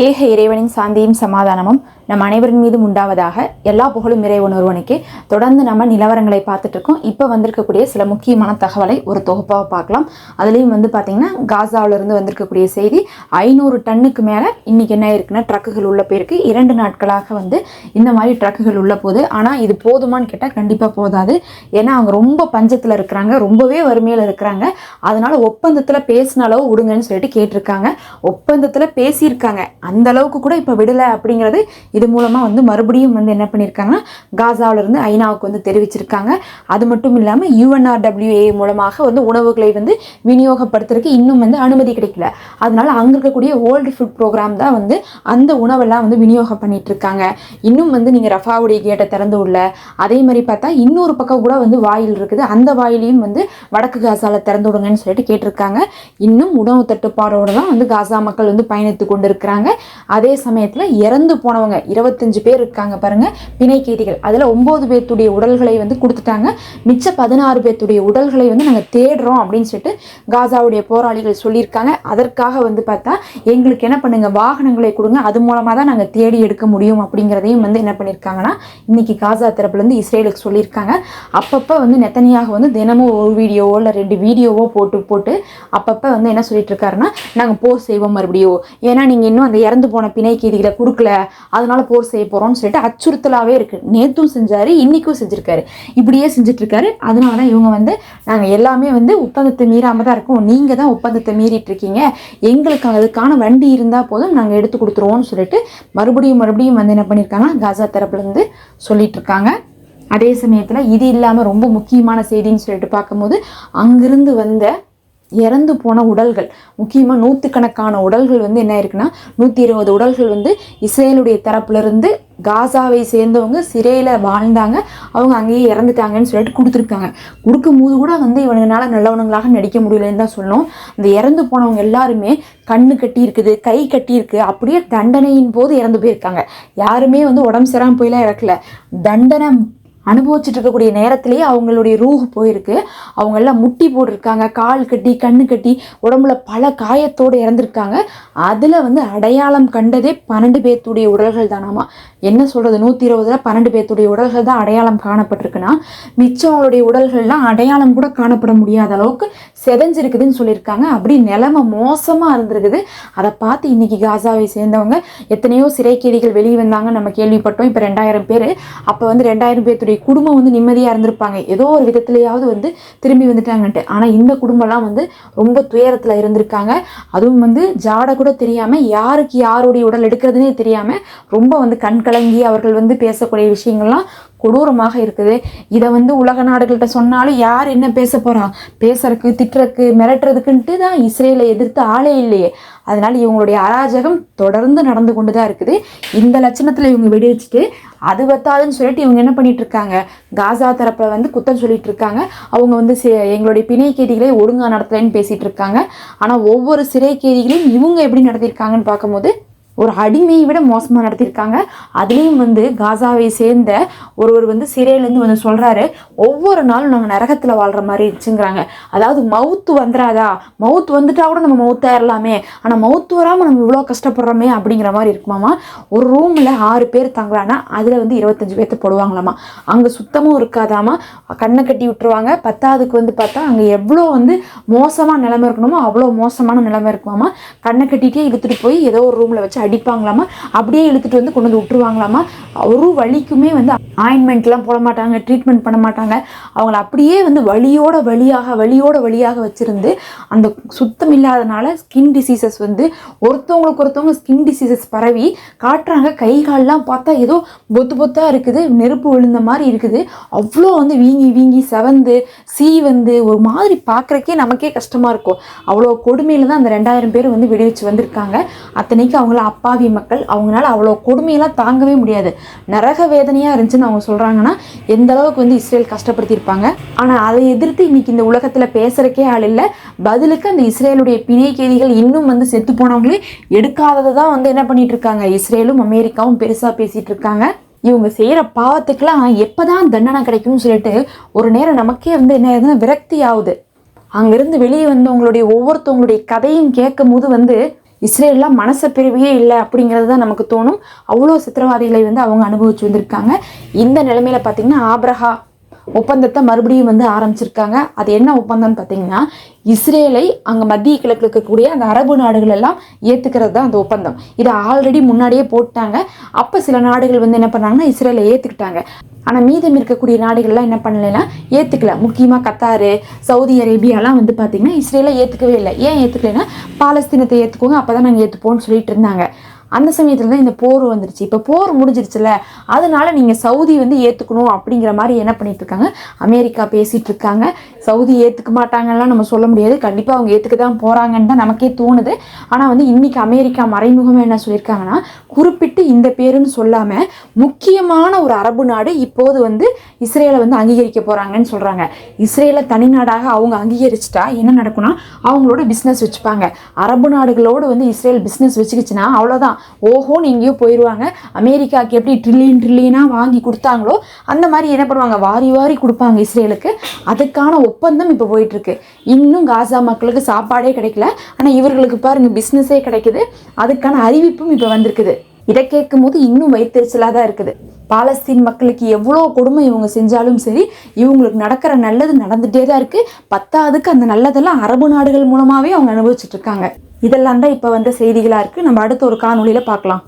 ஏக இறைவனின் சாந்தியும் சமாதானமும் நம் அனைவரின் மீதும் உண்டாவதாக எல்லா புகழும் இறைவன் ஒருவனுக்கு. தொடர்ந்து நம்ம நிலவரங்களை பார்த்துட்டு இருக்கோம். இப்போ வந்திருக்கக்கூடிய சில முக்கியமான தகவலை ஒரு தொகுப்பாக பார்க்கலாம். அதுலேயும் வந்து பார்த்திங்கன்னா காசாவிலிருந்து வந்திருக்கக்கூடிய செய்தி ஐநூறு டன்னுக்கு மேலே இன்றைக்கி என்ன இருக்குன்னா ட்ரக்குகள் உள்ள போயிருக்கு. இரண்டு நாட்களாக வந்து இந்த மாதிரி ட்ரக்குகள் உள்ள போகுது. ஆனால் இது போதுமான்னு கேட்டால் கண்டிப்பாக போதாது. ஏன்னா அவங்க ரொம்ப பஞ்சத்தில் இருக்கிறாங்க. ரொம்பவே வறுமையில் இருக்கிறாங்க. அதனால் ஒப்பந்தத்தில் பேசின அளவு விடுங்கன்னு சொல்லிட்டு கேட்டிருக்காங்க. ஒப்பந்தத்தில் பேசியிருக்காங்க. அந்த அளவுக்கு கூட இப்போ விடலை அப்படிங்கிறது இது மூலமாக வந்து மறுபடியும் வந்து என்ன பண்ணியிருக்காங்கன்னா காசாவிலிருந்து ஐநாவுக்கு வந்து தெரிவிச்சிருக்காங்க. அது மட்டும் இல்லாமல் யூஎன்ஆர்டபிள்யூஏ மூலமாக வந்து உணவுகளை வந்து விநியோகப்படுத்துறதுக்கு இன்னும் வந்து அனுமதி கிடைக்கல. அதனால அங்கே இருக்கக்கூடிய ஓல்டு ஃபுட் ப்ரோக்ராம் தான் வந்து அந்த உணவெல்லாம் வந்து விநியோகம் பண்ணிட்டு இருக்காங்க இன்னும் வந்து நீங்கள் ரஃபாவுடைய கேட்டை திறந்து உள்ள அதே மாதிரி பார்த்தா இன்னொரு பக்கம் கூட வந்து வாயில் இருக்குது. அந்த வாயிலையும் வந்து வடக்கு காசாவில் திறந்து விடுங்கன்னு சொல்லிட்டு கேட்டிருக்காங்க. இன்னும் உணவு தட்டுப்பாடோடு தான் வந்து காசா மக்கள் வந்து பயணித்து கொண்டு இருக்கிறாங்க அதே சமயத்தில் இறந்து போனவங்க இருபத்தஞ்சு பேர் இருக்காங்க பாருங்க பிணை கைதிகள். அதில் ஒம்பது பேர்த்துடைய உடல்களை வந்து கொடுத்துட்டாங்க. மிச்ச பதினாறு பேர்த்துடைய உடல்களை வந்து நாங்கள் தேடுறோம் அப்படின்னு சொல்லிட்டு காசாவுடைய போராளிகள் சொல்லியிருக்காங்க. அதற்காக வந்து பார்த்தா எங்களுக்கு என்ன பண்ணுங்க வாகனங்களை கொடுங்க. அது மூலமாக தான் நாங்கள் தேடி எடுக்க முடியும் அப்படிங்கிறதையும் வந்து என்ன பண்ணியிருக்காங்கன்னா இன்னைக்கு காசா தரப்புலேருந்து இஸ்ரேலுக்கு சொல்லியிருக்காங்க. அப்பப்போ வந்து நெத்தனியாக வந்து தினமும் ஒரு வீடியோவோ இல்லை ரெண்டு வீடியோவோ போட்டு போட்டு அப்பப்போ வந்து என்ன சொல்லிட்டு இருக்காருன்னா நாங்கள் போர் செய்வோம் மறுபடியும். ஏன்னா நீங்கள் இன்னும் அந்த இறந்து போன பிணை கைதிகளை கொடுக்கல அதனால போர் செய்ய போகிறோம்னு சொல்லிட்டு அச்சுறுத்தலாகவே இருக்குது நேற்றும் செஞ்சார் இன்றைக்கும் செஞ்சுருக்காரு. இப்படியே செஞ்சுட்டு இருக்காரு அதனால தான் இவங்க வந்து நாங்கள் எல்லாமே வந்து ஒப்பந்தத்தை மீறாமல் தான் இருக்கோம். நீங்கள் தான் ஒப்பந்தத்தை மீறிட்டு இருக்கீங்க. எங்களுக்கு அதுக்கான வண்டி இருந்தால் போதும் நாங்கள் எடுத்து கொடுத்துருவோம்னு சொல்லிட்டு மறுபடியும் மறுபடியும் வந்து என்ன பண்ணியிருக்காங்கன்னா காசா தரப்புலேருந்து சொல்லிட்டு இருக்காங்க அதே சமயத்தில் இது இல்லாமல் ரொம்ப முக்கியமான செய்தின்னு சொல்லிட்டு பார்க்கும்போது அங்கிருந்து வந்த இறந்து போன உடல்கள். முக்கியமாக நூற்றுக்கணக்கான உடல்கள் வந்து என்ன இருக்குன்னா நூற்றி இருபது உடல்கள் வந்து இஸ்ரேலுடைய தரப்புலேருந்து காசாவை சேர்ந்தவங்க சிறையில் வாழ்ந்தாங்க. அவங்க அங்கேயே இறந்துட்டாங்கன்னு சொல்லிட்டு கொடுத்துருக்காங்க. கொடுக்கும்போது கூட வந்து இவனுங்களால நல்லவனுங்களாக நடிக்க முடியலன்னு தான் சொல்லணும். இந்த இறந்து போனவங்க எல்லாருமே கண்ணு கட்டி இருக்குது கை கட்டியிருக்கு. அப்படியே தண்டனையின் போது இறந்து போயிருக்காங்க. யாருமே வந்து உடம்பு சரியாம போயெல்லாம் இறக்கல. தண்டனை அனுபவிச்சுட்டு இருக்கக்கூடிய நேரத்திலேயே அவங்களுடைய ரூஹ் போயிருக்கு. அவங்கெல்லாம் முட்டி போட்டிருக்காங்க கால் கட்டி கண்ணு கட்டி உடம்புல பல காயத்தோடு இறந்துருக்காங்க. அதில் வந்து அடையாளம் கண்டதே பன்னெண்டு பேர்த்துடைய உடல்கள் தானாமா என்ன சொல்கிறது நூற்றி இருபதுல பன்னெண்டு பேர்த்துடைய உடல்கள் தான் அடையாளம் காணப்பட்டிருக்குன்னா மிச்சம் அவங்களுடைய உடல்கள்லாம் அடையாளம் கூட காணப்பட முடியாத அளவுக்கு செதஞ்சிருக்குதுன்னு சொல்லியிருக்காங்க. அப்படி நிலைமை மோசமாக இருந்திருக்குது. அதை பார்த்து இன்னைக்கு காசாவை சேர்ந்தவங்க எத்தனையோ சிறை கைதிகள் வெளியே வந்தாங்க. நம்ம கேள்விப்பட்டோம். இப்போ ரெண்டாயிரம் பேர். அப்போ வந்து ரெண்டாயிரம் பேர்த்துடைய குடும்பம் வந்து நிம்மதியாக இருந்திருப்பாங்க. ஏதோ ஒரு விதத்துலையாவது வந்து திரும்பி வந்துட்டாங்கன்ட்டு. ஆனால் இந்த குடும்பம்லாம் வந்து ரொம்ப துயரத்தில் இருந்திருக்காங்க. அதுவும் வந்து ஜாட கூட தெரியாமல் யாருக்கு யாருடைய உடல் எடுக்கிறதுனே தெரியாமல் ரொம்ப வந்து கண்கலங்கி அவர்கள் வந்து பேசக்கூடிய விஷயங்கள்லாம் கொடூரமாக இருக்குது. இதை வந்து உலக நாடுகள்கிட்ட சொன்னாலும் யார் என்ன பேச போகிறா பேசுறதுக்கு திட்டுறதுக்கு மிரட்டுறதுக்குன்ட்டு தான் இஸ்ரேலை எதிர்த்து ஆளே இல்லையே. அதனால் இவங்களுடைய அராஜகம் தொடர்ந்து நடந்து கொண்டு தான் இருக்குது. இந்த லட்சணத்தில் இவங்க வெடி வச்சுட்டு அது பத்தாதுன்னு சொல்லிட்டு இவங்க என்ன பண்ணிட்டு இருக்காங்க? காசா தரப்பில் வந்து குத்தம் சொல்லிட்டு இருக்காங்க. அவங்க வந்து எங்களுடைய பிணை கேதிகளை ஒழுங்காக நடத்தலைன்னு பேசிகிட்டு இருக்காங்க. ஆனால் ஒவ்வொரு சிறை கேதிகளையும் இவங்க எப்படி நடத்தியிருக்காங்கன்னு பார்க்கும்போது ஒரு அடிமையை விட மோசமாக நடத்தியிருக்காங்க. அதுலேயும் வந்து காசாவை சேர்ந்த ஒருவர் வந்து சிறையிலேருந்து வந்து சொல்கிறாரு ஒவ்வொரு நாளும் நாங்கள் நரகத்தில் வாழ்கிற மாதிரி இருந்துச்சுங்கிறாங்க அதாவது மவுத்து வந்துடாதா மவுத்து வந்துட்டா கூட நம்ம மவுத்தாயிரலாமே ஆனால் மவுத்து வராமல் நம்ம இவ்வளோ கஷ்டப்படுறோமே அப்படிங்கிற மாதிரி இருக்குமாமா? ஒரு ரூமில் ஆறு பேர் தங்குறான்னா அதில் வந்து இருபத்தஞ்சு பேர்த்த போடுவாங்களாமா? அங்கே சுத்தமும் இருக்காதாமா? கண்ணை கட்டி விட்டுருவாங்க. பத்தாவதுக்கு வந்து பார்த்தா அங்கே எவ்வளோ வந்து மோசமாக நிலைமை இருக்கணுமோ அவ்வளோ மோசமான நிலைமை இருக்குமாமா? கண்ணை கட்டிகிட்டே இழுத்துட்டு போய் ஏதோ ஒரு ரூமில் வச்சு அடிப்பாங்களாமா? அப்படியே இழுத்துட்டு வந்து கொண்டு வந்து விட்டுருவாங்களாமா? ஒரு வலிக்குமே வந்து ஆயின்மெண்ட்லாம் போட மாட்டாங்க ட்ரீட்மெண்ட் பண்ண மாட்டாங்க. அவங்கள அப்படியே வந்து வழியோட வழியாக வழியோட வழியாக வச்சுருந்து அந்த சுத்தம் இல்லாதனால ஸ்கின் டிசீசஸ் வந்து ஒருத்தவங்களுக்கு ஒருத்தவங்க ஸ்கின் டிசீசஸ் பரவி காட்டுறாங்க. கை கால்லாம் பார்த்தா ஏதோ பொத்து பொத்தாக இருக்குது நெருப்பு விழுந்த மாதிரி இருக்குது. அவ்வளோ வந்து வீங்கி வீங்கி செவந்து சீ வந்து ஒரு மாதிரி பார்க்குறக்கே நமக்கே கஷ்டமாக இருக்கும். அவ்வளோ கொடுமையில் தான் அந்த ரெண்டாயிரம் பேர் வந்து விடுவிச்சு வந்திருக்காங்க. அத்தனைக்கு அவங்கள அப்பாவி மக்கள் அவங்களால அவ்வளோ கொடுமையெல்லாம் தாங்கவே முடியாது. நரக வேதனையாக இருந்துச்சுன்னு அவங்க சொல்கிறாங்கன்னா எந்த அளவுக்கு வந்து இஸ்ரேல் கஷ்டப்படுத்தியிருப்பாங்க? ஆனால் அதை எதிர்த்து இன்னைக்கு இந்த உலகத்தில் பேசுகிறக்கே ஆள் இல்லை. பதிலுக்கு அந்த இஸ்ரேலுடைய பிணை கைதிகள் இன்னும் வந்து செத்து போனவங்களே எடுக்காததை தான் வந்து என்ன பண்ணிட்டு இருக்காங்க? இஸ்ரேலும் அமெரிக்காவும் பெருசாக பேசிகிட்டு இருக்காங்க. இவங்க செய்கிற பாவத்துக்கெல்லாம் எப்போ தான் தண்டனை கிடைக்கும்னு சொல்லிட்டு ஒரு நேரம் நமக்கே வந்து என்ன ஆகுதுன்னா விரக்தி ஆகுது அங்கேருந்து வெளியே வந்தவங்களுடைய ஒவ்வொருத்தவங்களுடைய கதையும் கேட்கும் போது வந்து இஸ்ரேல்லாம் மனசை பிரிவையே இல்லை அப்படிங்கிறது தான் நமக்கு தோணும். அவ்வளோ சித்திரவாதிகளை வந்து அவங்க அனுபவிச்சு வந்திருக்காங்க. இந்த நிலைமையில பார்த்தீங்கன்னா ஆப்ரஹா ஒப்பந்தத்தை மறுபடியும் வந்து ஆரம்பிச்சிருக்காங்க. அது என்ன ஒப்பந்தம்னு பார்த்தீங்கன்னா இஸ்ரேலை அங்கே மத்திய கிழக்கு இருக்கக்கூடிய அந்த அரபு நாடுகள் எல்லாம் ஏற்றுக்கிறது தான் அந்த ஒப்பந்தம். இதை ஆல்ரெடி முன்னாடியே போட்டாங்க. அப்போ சில நாடுகள் வந்து என்ன பண்ணாங்கன்னா இஸ்ரேலை ஏற்றுக்கிட்டாங்க ஆனால் மீதம் இருக்கக்கூடிய நாடுகள்லாம் என்ன பண்ணலைன்னா ஏற்றுக்கல முக்கியமாக கத்தாரு சவுதி அரேபியாலாம் வந்து பார்த்திங்கன்னா இஸ்ரேலை ஏற்றுக்கவே இல்லை. ஏன் ஏற்றுக்கலைன்னா பாலஸ்தீனத்தை ஏற்றுக்கோங்க அப்போ தான் நாங்கள் ஏற்றுப்போம்னு சொல்லிட்டு இருந்தாங்க. அந்த சமயத்தில் தான் இந்த போர் வந்துருச்சு. இப்போ போர் முடிஞ்சிருச்சுல அதனால நீங்கள் சவுதி வந்து ஏற்றுக்கணும் அப்படிங்கிற மாதிரி என்ன பண்ணிட்டு இருக்காங்க அமெரிக்கா பேசிகிட்டு இருக்காங்க சவுதி ஏற்றுக்க மாட்டாங்கலாம் நம்ம சொல்ல முடியாது. கண்டிப்பாக அவங்க ஏற்றுக்க தான் போகிறாங்கன்னு தான் நமக்கே தோணுது. ஆனால் வந்து இன்னைக்கு அமெரிக்கா மறைமுகமாக என்ன சொல்லியிருக்காங்கன்னா குறிப்பிட்டு இந்த பேருன்னு சொல்லாமல் முக்கியமான ஒரு அரபு நாடு இப்போது வந்து இஸ்ரேலை வந்து அங்கீகரிக்க போகிறாங்கன்னு சொல்கிறாங்க இஸ்ரேலை தனிநாடாக அவங்க அங்கீகரிச்சிட்டா என்ன நடக்கும்னா அவங்களோட பிஸ்னஸ் வச்சுப்பாங்க. அரபு நாடுகளோடு வந்து இஸ்ரேல் பிஸ்னஸ் வச்சுக்கிச்சுன்னா அவ்வளோதான் ஓஹோன்னு எங்கேயோ போயிடுவாங்க அமெரிக்காவுக்கு எப்படி ட்ரில்லியன் ட்ரில்லியனாக வாங்கி கொடுத்தாங்களோ அந்த மாதிரி என்ன பண்ணுவாங்க? வாரி வாரி கொடுப்பாங்க இஸ்ரேலுக்கு. அதுக்கான ஒப்பந்தம் இப்போ போயிட்டுருக்கு. இன்னும் காசா மக்களுக்கு சாப்பாடே கிடைக்கல. ஆனால் இவர்களுக்கு பாருங்க பிஸ்னஸே கிடைக்குது. அதுக்கான அறிவிப்பும் இப்போ வந்திருக்குது. இதை கேட்கும் போது இன்னும் வயிற்றுச்சலாக தான் இருக்குது. பாலஸ்தீன் மக்களுக்கு எவ்வளோ கொடுமை இவங்க செஞ்சாலும் சரி இவங்களுக்கு நடக்கிற நல்லது நடந்துகிட்டே தான் இருக்குது பத்தாவதுக்கு அந்த நல்லதெல்லாம் அரபு நாடுகள் மூலமாகவே அவங்க அனுபவிச்சுட்ருக்காங்க இதெல்லாம் தான் இப்போ வந்த செய்திகளாக இருக்குது நம்ம அடுத்த ஒரு காணொலியில் பார்க்கலாம்.